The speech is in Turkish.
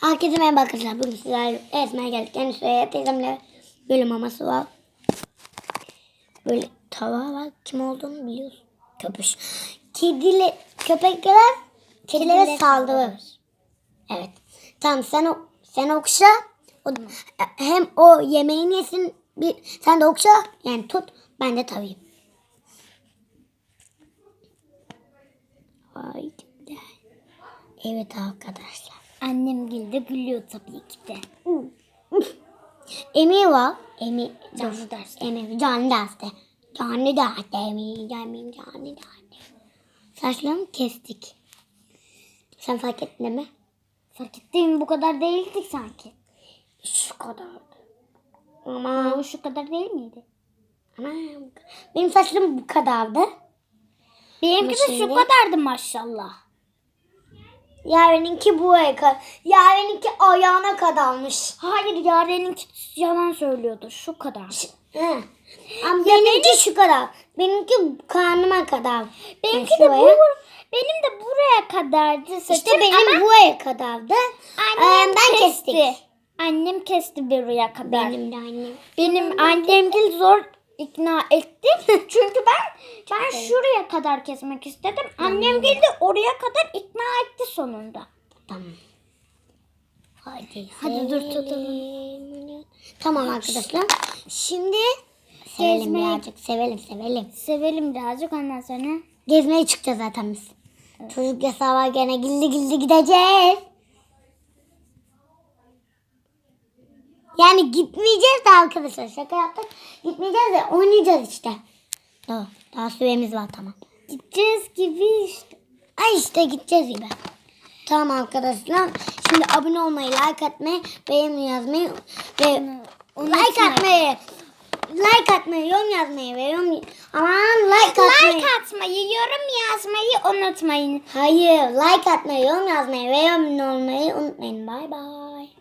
Herkese merhaba arkadaşlar. Bugün sizlerle ezmeye geldik. Yani Süreyya teyzemle böyle maması var. Böyle tava var. Kim olduğunu biliyorsun. Köpüş. Kedili, köpekler kedilere saldırır. Evet. Tamam sen o, sen okşa. O, hem o yemeğini yesin. Bir, sen de okşa. Yani tut. Ben de tavayım. Ay. Evet arkadaşlar. Annem gilde gülüyor tabii ki de. Emir var. Emir. Canlı derste. Emir canlı derste. Canlı derste. Emir. Emir canlı derste. Saçlarımı kestik. Sen fark ettin mi? Fark ettiğim bu kadar değildi sanki. Şu kadardı. Ama, O şu kadar değil miydi? ama benim saçlarım bu kadardı. Benimki de şu kadardı maşallah. Yaren'inki buraya kadar. Yaren'inki ayağına kadarmış. Hayır Yaren'inki yalan söylüyordu. Şu kadar. Ama benimki şu kadar. Benimki karnıma kadar. Benimki de bu. Benim de buraya kadardı saçım İşte benim ama buraya kadardı. annem Ee, ben kesti. kestik. Annem kesti buraya kadar. Benim de annem. Benim annem gil zor ikna etti. Çünkü ben ben şuraya kadar kesmek istedim. Annem geldi oraya kadar ikna etti sonunda. Tamam. Hadi. Hadi dur sevelim. Tamam arkadaşlar. Şimdi sevelim Gezmeye- birazcık. Sevelim sevelim. Sevelim birazcık ondan sonra. Gezmeye çıkacağız zaten biz. Çocuk yasağı var gene gildi gildi gideceğiz. Yani gitmeyeceğiz de arkadaşlar şaka yaptık. Gitmeyeceğiz de oynayacağız işte. Daha, daha süremiz var tamam. Gideceğiz gibi işte. Ay işte gideceğiz gibi. Tamam arkadaşlar. Şimdi abone olmayı, like atmayı, beğeni yazmayı ve like atmayı, like atmayı, yorum yazmayı ve yorum aman like atmayı. Like atmayı, yorum yazmayı unutmayın. Hayır, like atmayı, yorum yazmayı ve yorum olmayı unutmayın. Bay bay.